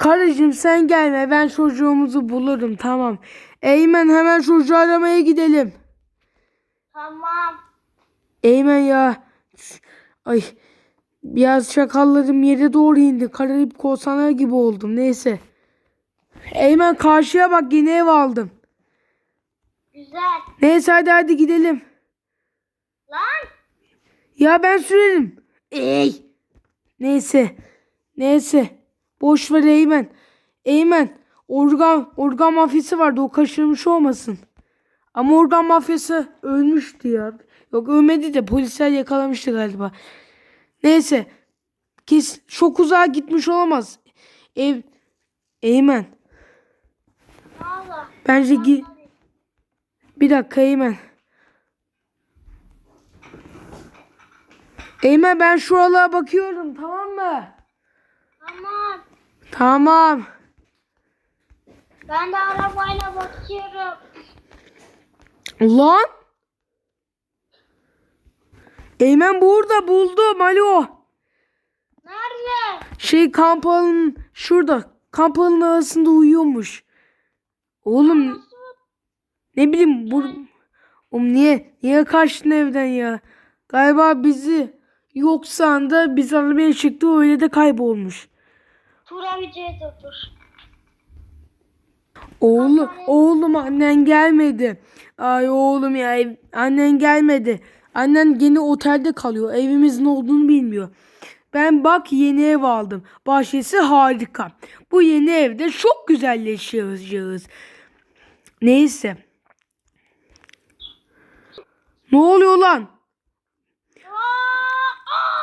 Karıcığım sen gelme ben çocuğumuzu bulurum tamam. Eymen hemen çocuğu aramaya gidelim. Tamam. Eymen ya. Ay biraz çakallarım yere doğru indi. Karayip korsanlar gibi oldum neyse. Eymen karşıya bak yeni ev aldım. Güzel. Neyse hadi hadi gidelim. Lan. Ya ben sürerim. Ey. Neyse. Neyse. Boş ver Eymen. Eymen. Organ, organ mafyası vardı. O kaçırmış olmasın. Ama organ mafyası ölmüştü ya. Yok ölmedi de polisler yakalamıştı galiba. Neyse. Kes, çok uzağa gitmiş olamaz. Ev. Eymen. Bence gi bir dakika Eymen. Eymen ben şuralara bakıyorum tamam mı? Tamam. Tamam. Ben de arabayla bakıyorum. Lan. Eymen burada buldum alo. Nerede? Şey kamp alanının şurada. Kamp alanının arasında uyuyormuş. Oğlum ne bileyim bu Oğlum niye niye kaçtın evden ya? Galiba bizi yok sandı biz arabaya çıktı öyle de kaybolmuş. Tura videoya otur. Oğlum, oğlum annen gelmedi. Ay oğlum ya ev- annen gelmedi. Annen yeni otelde kalıyor. Evimizin olduğunu bilmiyor. Ben bak yeni ev aldım. Bahçesi harika. Bu yeni evde çok güzelleşeceğiz. Neyse. Ne oluyor lan?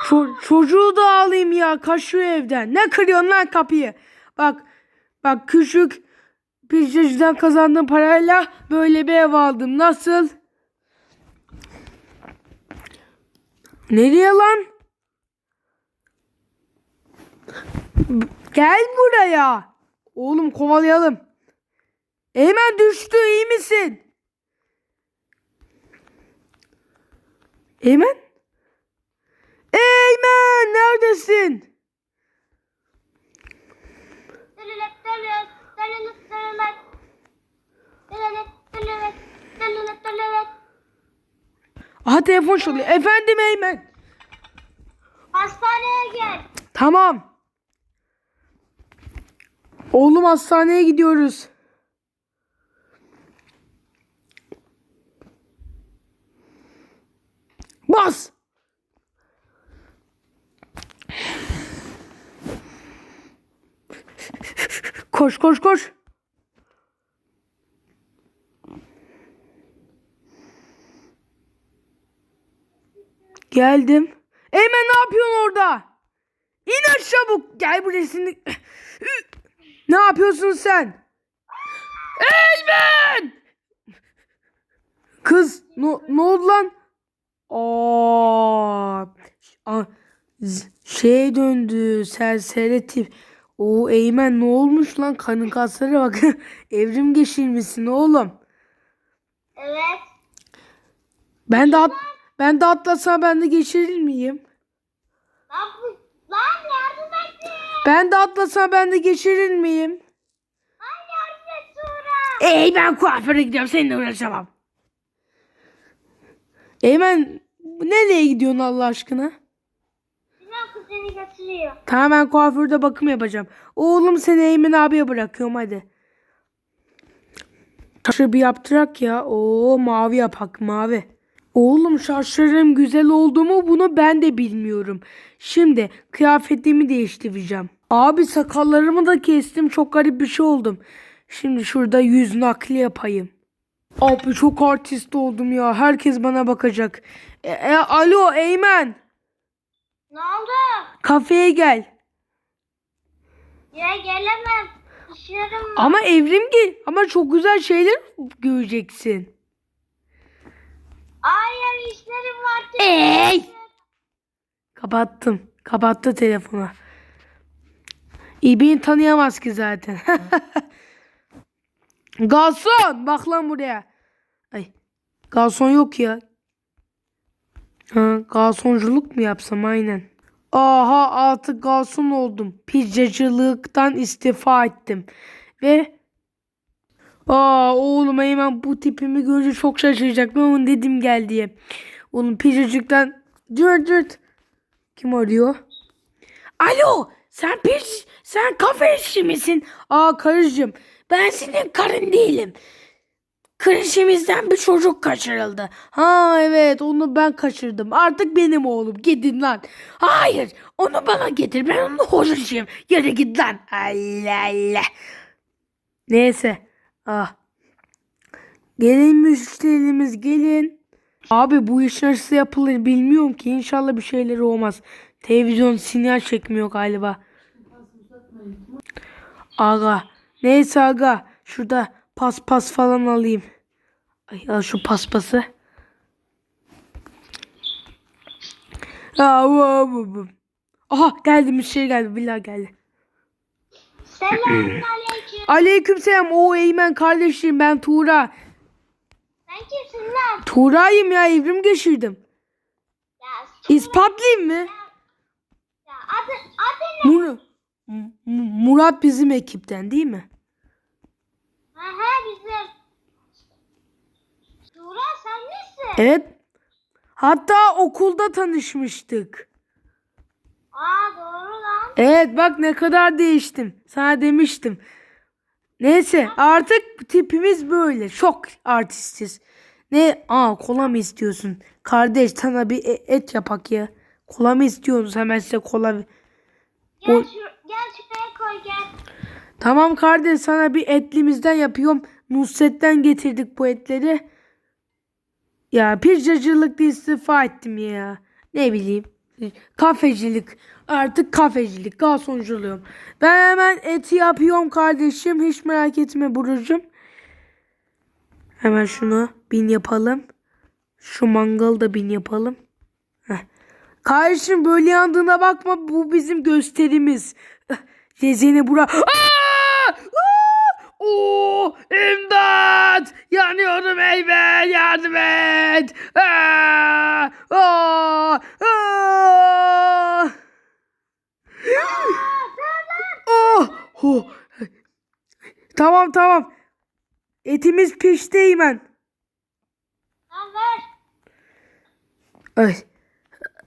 Ço- çocuğu da alayım ya. Kaçıyor evden. Ne kırıyorsun lan kapıyı? Bak. Bak küçük pizzacıdan kazandığım parayla böyle bir ev aldım. Nasıl? Nereye lan? Gel buraya. Oğlum kovalayalım. Eymen düştü iyi misin? Eymen? Delilet delilet. Aha telefon çalıyor. Efendim Eymen. Hastaneye gel. Tamam. Oğlum hastaneye gidiyoruz. Bas. Koş koş koş. Geldim. Eymen ne yapıyorsun orada? İn çabuk. Gel buraya şimdi. Ne yapıyorsun sen? Eymen! Kız ne, ne oldu lan? Aa, şeye döndü serseri tip. O Eymen ne olmuş lan? Kanın kaslara bak. Evrim geçirmişsin oğlum. Evet. Ben de at, ben de atlasam ben de geçirir miyim? Lan lan yardım et. Ben de atlasam ben de geçirir miyim? Lan yardım et Tura. Ey ben kuaföre gidiyorum seninle uğraşamam. Eymen nereye gidiyorsun Allah aşkına? Sinan kuzeni götürüyor. Tamam ben kuaförde bakım yapacağım. Oğlum seni Eymen abiye bırakıyorum hadi. Saçı bir yaptırak ya. Oo mavi yapak mavi. Oğlum saçlarım güzel oldu mu bunu ben de bilmiyorum. Şimdi kıyafetimi değiştireceğim. Abi sakallarımı da kestim çok garip bir şey oldum. Şimdi şurada yüz nakli yapayım. Abi çok artist oldum ya. Herkes bana bakacak. E, e, alo Eymen. Ne oldu? Kafeye gel. Ya gelemem. İşlerim var. Ama evrim gel. Ama çok güzel şeyler göreceksin. Hayır işlerim var. Ey! Kapattım. Kapattı telefonu. İyi beni tanıyamaz ki zaten. Garson! Bak lan buraya. Ay. Garson yok ya. Ha, garsonculuk mu yapsam aynen. Aha artık garson oldum. Pizzacılıktan istifa ettim. Ve Aa oğlum hemen bu tipimi görünce çok şaşıracak. Ben onu dedim gel diye. Oğlum pizzacılıktan dur dur. Kim arıyor? Alo sen piz sen kafe işçi misin? Aa karıcığım ben senin karın değilim. Kreşimizden bir çocuk kaçırıldı. Ha evet onu ben kaçırdım. Artık benim oğlum. Gidin lan. Hayır onu bana getir. Ben onun hocasıyım. Yere git lan. Allah Allah. Neyse. Ah. Gelin müşterimiz gelin. Abi bu iş nasıl yapılır bilmiyorum ki. İnşallah bir şeyleri olmaz. Televizyon sinyal çekmiyor galiba. Aga. Neyse aga. Şurada paspas falan alayım. Ay al şu paspası. Aha geldi müşteri geldi. Villa geldi. Selamünaleyküm. Aleykümselam. O Eymen kardeşim ben Tuğra. Sen kimsin lan? Tuğra'yım ya evrim geçirdim. Ya, mı? ya adı, adı ne? Mur Murat bizim ekipten değil mi? Aha bizim. Tuğra sen misin? Evet. Hatta okulda tanışmıştık. Aa doğru lan. Evet bak ne kadar değiştim. Sana demiştim. Neyse artık tipimiz böyle. Çok artistiz. Ne? Aa kola mı istiyorsun? Kardeş sana bir e- et yapak ya. Kola mı istiyorsunuz? Hemen size kola. Gel, O- şu, gel şuraya koy gel. Tamam kardeş sana bir etlimizden yapıyorum. Nusret'ten getirdik bu etleri. Ya pizzacılıkta istifa ettim ya. Ne bileyim. Kafecilik. Artık kafecilik. Garsonculuğum. Ben hemen eti yapıyorum kardeşim. Hiç merak etme Burcu'cum. Hemen şunu bin yapalım. Şu mangalı da bin yapalım. Kardeşim böyle yandığına bakma. Bu bizim gösterimiz. Rezene bura. Aa! Oo! İmdat! Yanıyorum Eymen! Yardım et! Aa! Aa! Aa! Oh! Oh! Tamam tamam. Etimiz pişti ver. Ay.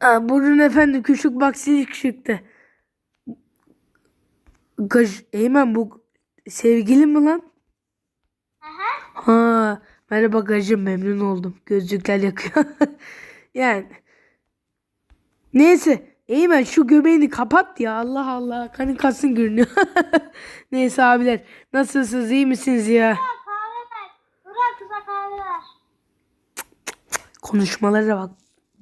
Aa, buyurun efendim küçük baksilik çıktı. Gaj, Eymen bu sevgilin mi lan? Aha. Ha, merhaba gacım memnun oldum. Gözlükler yakıyor. yani. Neyse. Eymen şu göbeğini kapat ya. Allah Allah. Kanın kasın görünüyor. Neyse abiler. Nasılsınız? iyi misiniz ya? Konuşmalara bak.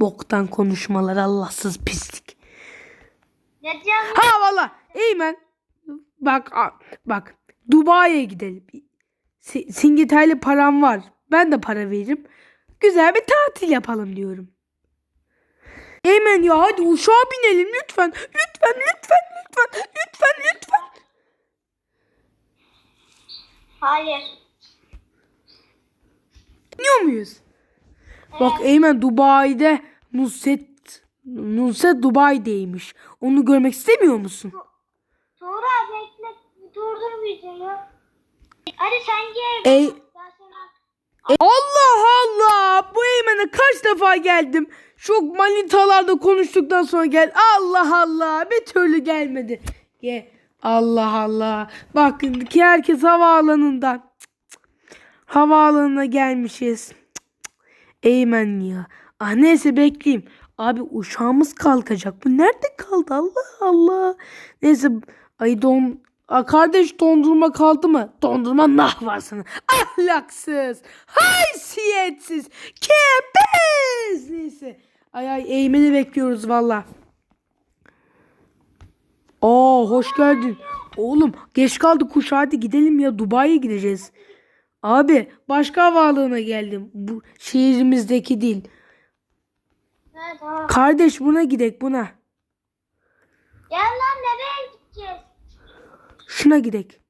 Boktan konuşmalar. Allahsız pislik. Ha valla. Eymen. Bak bak. Dubai'ye gidelim. Si- Singiter'li param var. Ben de para veririm. Güzel bir tatil yapalım diyorum. Eymen ya hadi uçağa binelim lütfen. Lütfen lütfen lütfen lütfen lütfen. Hayır. Biniyor muyuz? Bak Eymen Dubai'de Nusret Nusret Dubai'deymiş. Onu görmek istemiyor musun? Tuğra bekle. Durdur videoyu. Hadi sen gel. Ey Allah Allah! Bu Eymen'e kaç defa geldim. Şu manitalarda konuştuktan sonra gel. Allah Allah! Bir türlü gelmedi. Ge Allah Allah. Bakın ki herkes havaalanından. Cık, cık. Havaalanına gelmişiz. Cık, cık. Eymen ya. Ah neyse bekleyeyim. Abi uçağımız kalkacak. Bu nerede kaldı? Allah Allah. Neyse ay don Aa, kardeş dondurma kaldı mı? Dondurma nah var sana. Ahlaksız, haysiyetsiz, kepez. Neyse. Ay ay eğmeni bekliyoruz valla. Aa hoş geldin. Oğlum geç kaldık kuş hadi gidelim ya Dubai'ye gideceğiz. Abi başka havaalanına geldim. Bu şehrimizdeki değil. Kardeş buna gidek buna. Gel lan nereye gideceğiz? Şuna gidek.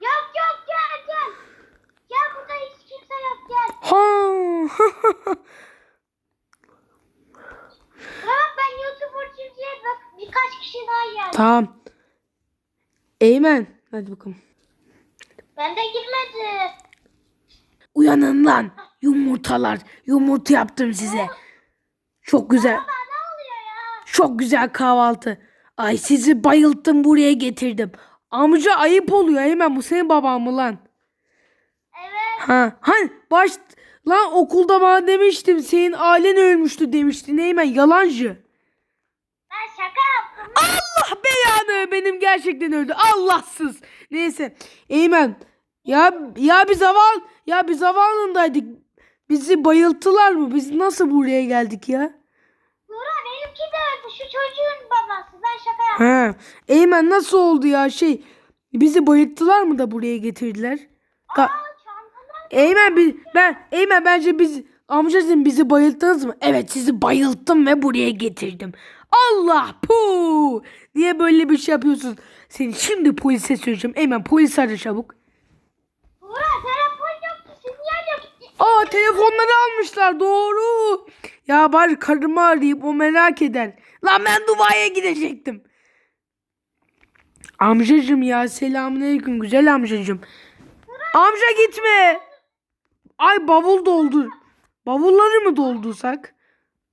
Yok yok gel gel. Gel burada hiç kimse yok gel. Ha. Bak ben YouTuber çiftliğe birkaç kişi daha geldi. Tamam. Eymen. Hadi bakalım. Ben de girmedi. Uyanın lan. Yumurtalar. Yumurta yaptım size. Çok güzel. Baba ne oluyor ya? Çok güzel kahvaltı. Ay sizi bayılttım buraya getirdim. Amca ayıp oluyor Eymen bu senin baban mı lan? Evet. Ha, hani baş lan okulda bana demiştim senin ailen ölmüştü demiştin Eymen yalancı. Ben şaka yaptım. Allah belanı benim gerçekten öldü. Allahsız. Neyse. Eymen. Ya ya biz haval ya biz havaalanındaydık. Bizi bayılttılar mı? Biz nasıl buraya geldik ya? Nura benimki de öldü. Şu çocuğun babası. Ben şaka yaptım. Ha. Eymen nasıl oldu ya şey? Bizi bayılttılar mı da buraya getirdiler? Ka- Aa çantalar. Eymen biz ben Eymen bence biz amcacığım bizi bayılttınız mı? Evet sizi bayılttım ve buraya getirdim. Allah pu! Niye böyle bir şey yapıyorsun? Seni şimdi polise söyleyeceğim. Eymen polis ara çabuk. Nura telefon yoktu. Sinyal yok. Aa telefonları almışlar doğru. Ya bari karımı arayıp o merak eder. Lan ben Dubai'ye gidecektim. Amcacım ya selamünaleyküm güzel amcacım. Amca gitme. Ay bavul doldur. Bavulları mı doldursak?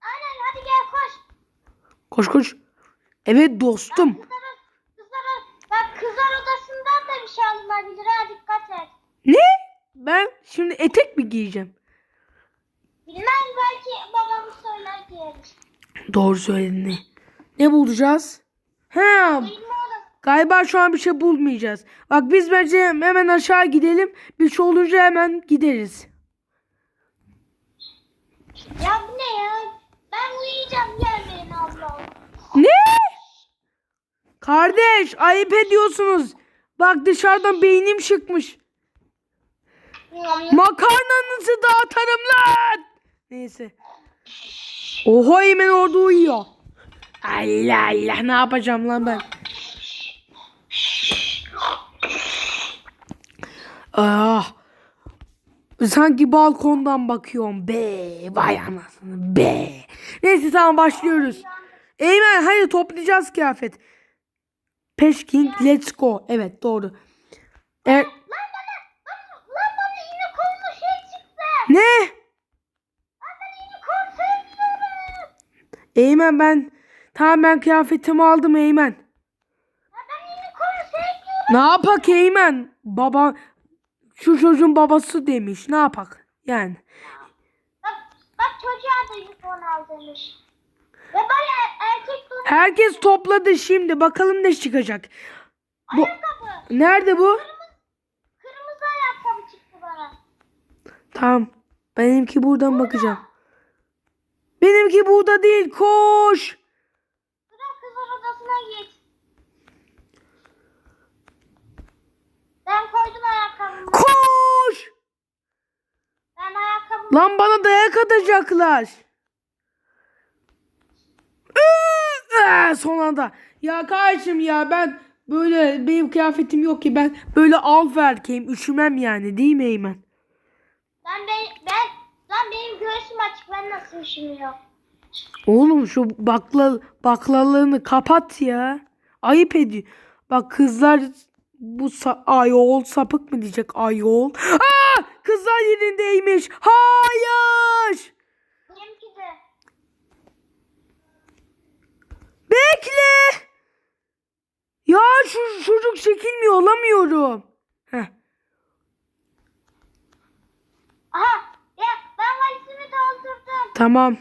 Aynen hadi gel koş. Koş koş. Evet dostum. Kızlar, kızlar, bak kızlar odasından da bir şey alınabilir ha dikkat et. Ne? Ben şimdi etek mi giyeceğim? Bilmem belki babamız söyler diyeriz. Doğru söyledin ne? Ne bulacağız? He. Galiba şu an bir şey bulmayacağız. Bak biz bence hemen aşağı gidelim. Bir şey olunca hemen gideriz. Ya bu ne ya? Ben uyuyacağım gelmeyin abla. Ne? Kardeş ayıp ediyorsunuz. Bak dışarıdan beynim çıkmış. Makarnanızı dağıtarım lan. Neyse. Oho hemen orada uyuyor. Allah Allah ne yapacağım lan ben. Ah. Sanki balkondan bakıyorum. Be, vay anasını be. Neyse tamam başlıyoruz. Eymen hadi toplayacağız kıyafet. Peşking let's go. Evet doğru. Evet. Lan bana, lan, lan bana yine kollu şey çıktı. Ne? Eymen ben tamam ben kıyafetimi aldım Eymen. Ne yapak Eymen? Baba şu çocuğun babası demiş. Ne yapak? Yani. Bak, bak çocuğa da unicorn al demiş. Ve bana erkek Herkes topladı şimdi. Bakalım ne çıkacak. Bu ayakkabı. nerede bu? Kırmızı ayakkabı çıktı bana. Tamam. Benimki buradan bakacağım. Benimki burada değil. Koş. Bırak kızlar odasına git. Ben koydum ayakkabımı. Koş. Ben ayakkabımı Lan bana dayak atacaklar. Iıı, aa, Son anda. Ya kardeşim ya ben böyle benim kıyafetim yok ki ben böyle alfa erkeğim üşümem yani değil mi Eymen? Ben ben ben lan benim göğsüm açık ben nasıl üşümüyorum? Oğlum şu bakla baklalığını kapat ya. Ayıp ediyor. Bak kızlar bu sa- ayol sapık mı diyecek ayol. Aa! Kızlar yerindeymiş. Hayır. Benimki de. Bekle. Ya şu çocuk çekilmiyor olamıyorum. Heh. Aha ya ben valizimi doldurdum. Tamam.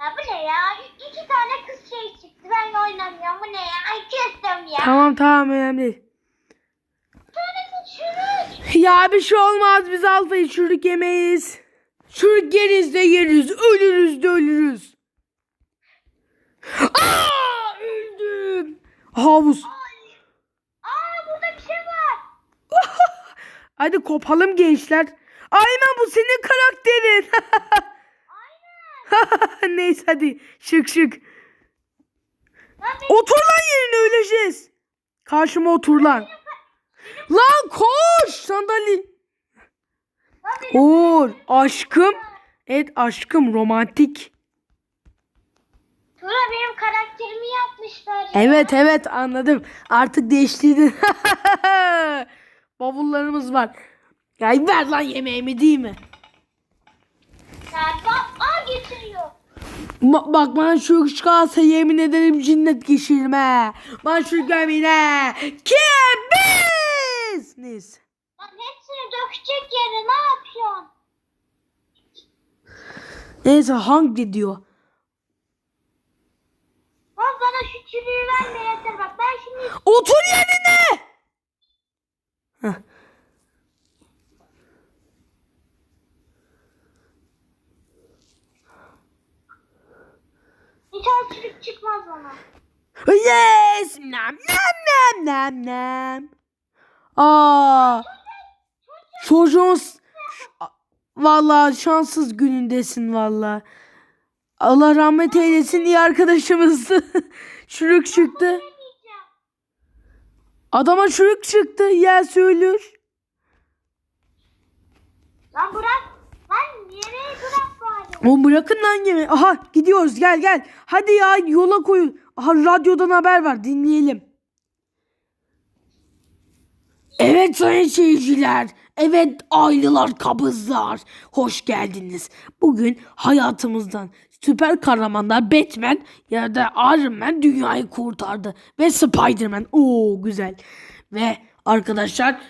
Ya bu ne ya? İki tane kız şey çıktı. Ben oynamıyorum. Bu ne ya? Küstüm ya. Tamam tamam önemli değil. Bir tanesi çürük. Ya bir şey olmaz biz alfayı çürük yemeyiz. Çürük yeriz de yeriz. Ölürüz de ölürüz. Aa, öldüm. Havuz. Ay. Aa burada bir şey var. Hadi kopalım gençler. Aynen bu senin karakterin. Aynen. Neyse hadi şık şık. Otur lan yerine öleceğiz. Karşıma otur lan. Lan koş sandalye. Uğur aşkım. Evet aşkım romantik. Tura benim karakterimi yapmışlar. ya. Evet evet anladım. Artık değiştirdin. Bavullarımız var. Ya ver lan yemeğimi değil mi? Bak aa getiriyor. Ba- bak bana şu çıkarsa yemin ederim cinnet geçirme. Bana şu gömine. Kim biz? Neyse. Lan hepsini dökecek yere ne yapıyorsun? Neyse hangi diyor. Bak bana şu çürüğü verme yeter bak ben şimdi Otur yerine. Heh. bir tane çürük çıkmaz bana. Yes. Nam nam nam nam nam. Aa. Çocuğun s- Vallahi şanssız günündesin vallahi. Allah rahmet eylesin iyi arkadaşımızdı. Çürük çıktı. Adama çürük çıktı. Ya söylüyor. Lan bırak. Lan yemeği bırak bari. Oğlum bırakın lan yemeği. Aha gidiyoruz gel gel. Hadi ya yola koyun. Aha radyodan haber var dinleyelim. Evet sayın seyirciler. Evet aileler kabızlar. Hoş geldiniz. Bugün hayatımızdan süper kahramanlar Batman ya da Iron Man dünyayı kurtardı. Ve Spider-Man. Oo güzel. Ve arkadaşlar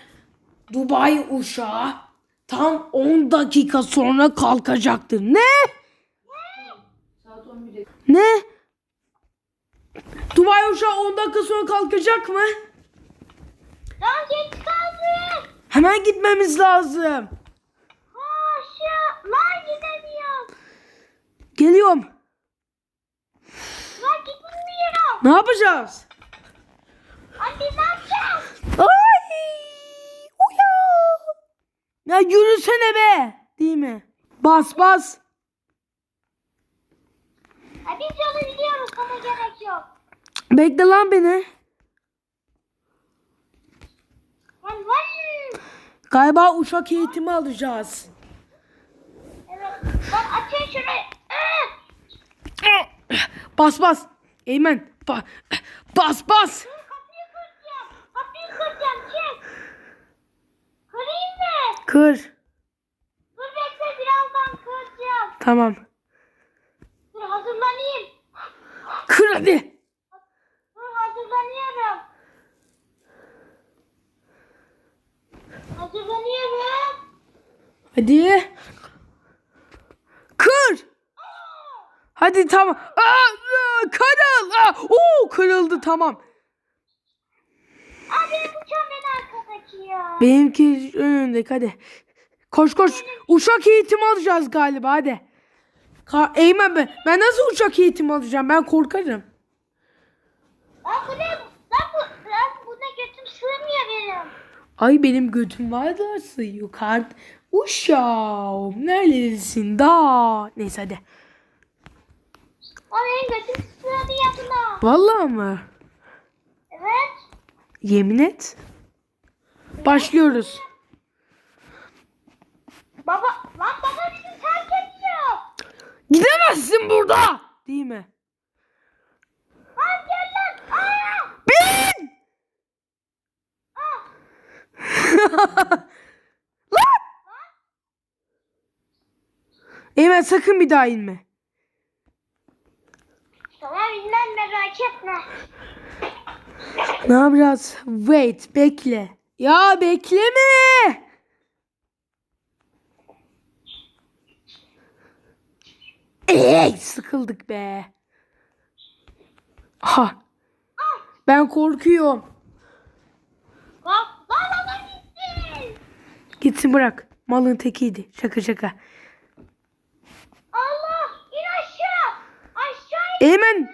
Dubai uçağı tam 10 dakika sonra kalkacaktır. Ne? Ne? Dubai uçağı 10 dakika sonra kalkacak mı? Lan geç kaldım. Hemen gitmemiz lazım. Haşa. Lan gidemiyorum. Geliyorum. Lan gitmiyor. Ne yapacağız? Biz ne yapacağız? Ay! Uyan! Ya yürüsene be. Değil mi? Bas bas. Ha, biz yolu biliyoruz sana gerek yok. Bekle lan beni. Lan lan. Galiba uçak eğitimi alacağız. Evet. Şurayı. Bas bas. Eymen. Ba- bas bas. Kapıyı kıracağım. Kapıyı kıracağım. Çek. Kırayım mı? Kır. Dur bekle birazdan kıracağım. Tamam. Dur hazırlanayım. Kır hadi. Dur hazırlanıyorum. Hazırlanıyorum. Hadi. Kır. Hadi tamam. Aa, aa, kırıl. Aa, oo, kırıldı tamam. Aa benim uçağım en arkadaki ya. Benimki önündeki hadi. Koş koş. Uçak eğitimi alacağız galiba hadi. Ka Eymen ben. Ben nasıl uçak eğitimi alacağım? Ben korkarım. Lan bu ne? Lan bu, lan buna götüm sığmıyor. Ay benim götüm var da sığıyor kart. Uşağım neredesin da? Neyse hadi. Lan benim götüm sığdı yapına. Vallahi mı? Evet. Yemin et. Başlıyoruz. Baba, lan baba bizi terk ediyor. Gidemezsin burada. Değil mi? Lan gel lan. Aa! Bin! Lan! Eymen sakın bir daha inme. Tamam bilmem merak etme. Ne yapacağız? Wait, bekle. Ya bekleme. Ey, sıkıldık be. Ha. Ben korkuyorum. Lan lan lan gitti. Gitsin bırak. Malın tekiydi. Şaka şaka. Allah in aşağı. Aşağı in. Eymen.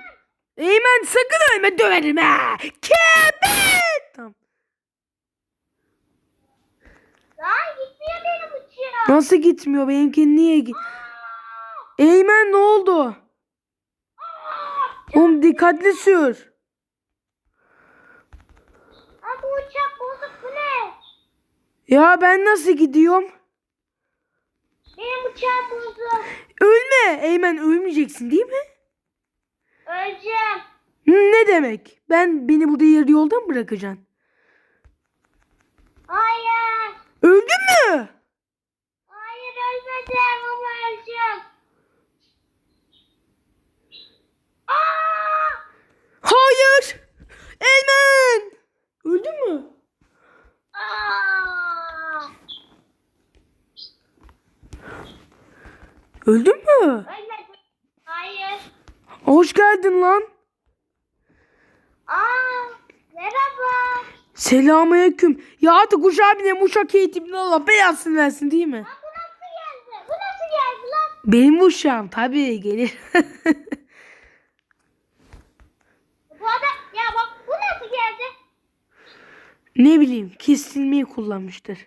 Eymen sakın ölme döverim ha. Kebet. Tamam. Lan gitmiyor benim uçağım. Nasıl gitmiyor? Benimki niye git? Eymen ne oldu? Aa! Oğlum dikkatli sür. Bu uçak? Ya ben nasıl gidiyorum? Benim uçağım bozuk. Ölme. Eymen ölmeyeceksin değil mi? Öleceğim. Ne demek? Ben beni burada yarı yolda mı bırakacaksın? Hayır. Öldün mü? Hayır ölmedim ama öleceğim. Aa! Hayır. Eymen. Öldün mü? Aa! Öldün mü? Hayır. Hoş geldin lan. Aa! Merhaba. Selamünaleyküm. Ya artık uşağı bile uşak eğitimini Allah belasını versin değil mi? Lan bu nasıl geldi? Bu nasıl geldi lan? Benim uşağım tabii gelir. Bu adam ya bak bu nasıl geldi? ne bileyim kesilmeyi kullanmıştır.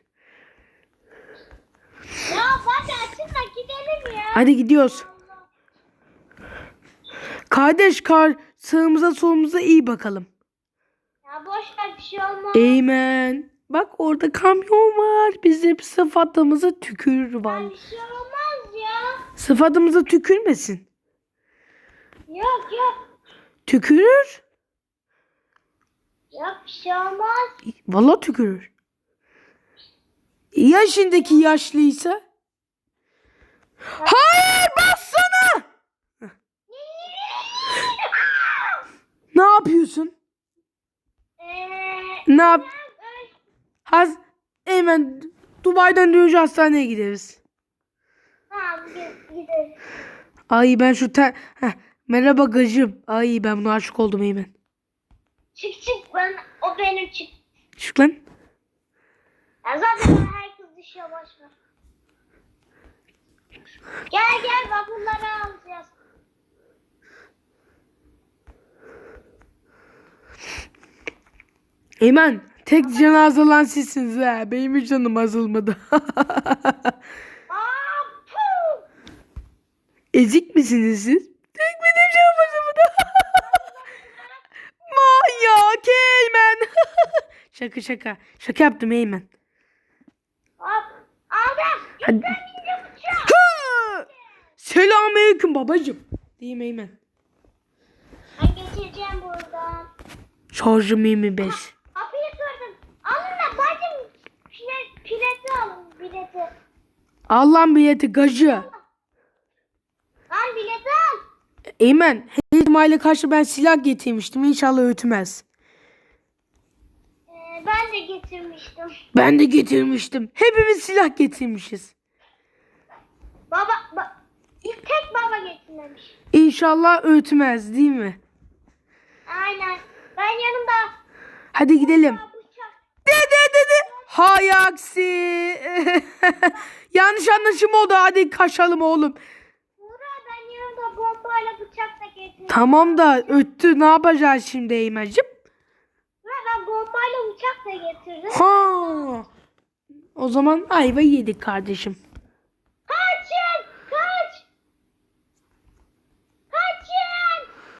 Ya hadi açın da gidelim ya. Hadi gidiyoruz. Kardeş kar sağımıza solumuza iyi bakalım. Ya boş ver bir şey olmaz. Eymen. Bak orada kamyon var. Biz de sıfatımıza tükürür Ya vallahi. bir şey olmaz ya. Sıfatımıza tükürmesin. Yok yok. Tükürür. Yok bir şey olmaz. Vallahi tükürür. Yaşındaki yaşlıysa? Hayır bassana. Ne yapıyorsun? Eee. Ne yap? Haz hemen Dubai'den dönünce hastaneye gideriz. Tamam gi- gidelim. Ay ben şu te... Heh, merhaba gacım. Ay ben buna aşık oldum Eymen. Çık çık ben o benim çık. Çık lan. Ya zaten herkes boş ver. Gel gel bak bunları alacağız. Eymen tek cenaze lan sizsiniz ha. Benim hiç canım azalmadı. Aa puh. Ezik misiniz siz? Tek benim canım azalmadı. Manyak Eymen. şaka şaka. Şaka yaptım Eymen. Hop aldım. Hadi. Hı! Selamünaleyküm babacım. Diyeyim Eymen. Ben geçireceğim buradan. Şarjım 25. Kapıyı kırdım. Alın da bacım pile, pileti alın bileti. Allah'ın bileti gacı. Lan bileti al. Eymen her ihtimale karşı ben silah getirmiştim. İnşallah ötmez. Ee, ben de getirmiştim. Ben de getirmiştim. Hepimiz silah getirmişiz. Baba, ba, tek baba getirmemiş. İnşallah ötmez değil mi? Aynen. Ben yanımda Hadi gidelim. bıçak. De de de de. Hay aksi. Yanlış anlaşılma oldu. Hadi kaçalım oğlum. Buğra ben yanımda bombayla bıçak da getirdim. Tamam da öttü. Ne yapacağız şimdi Eymen'cim? Buğra ben bombayla bıçak da getirdim. Ha. O zaman ayva yedik kardeşim.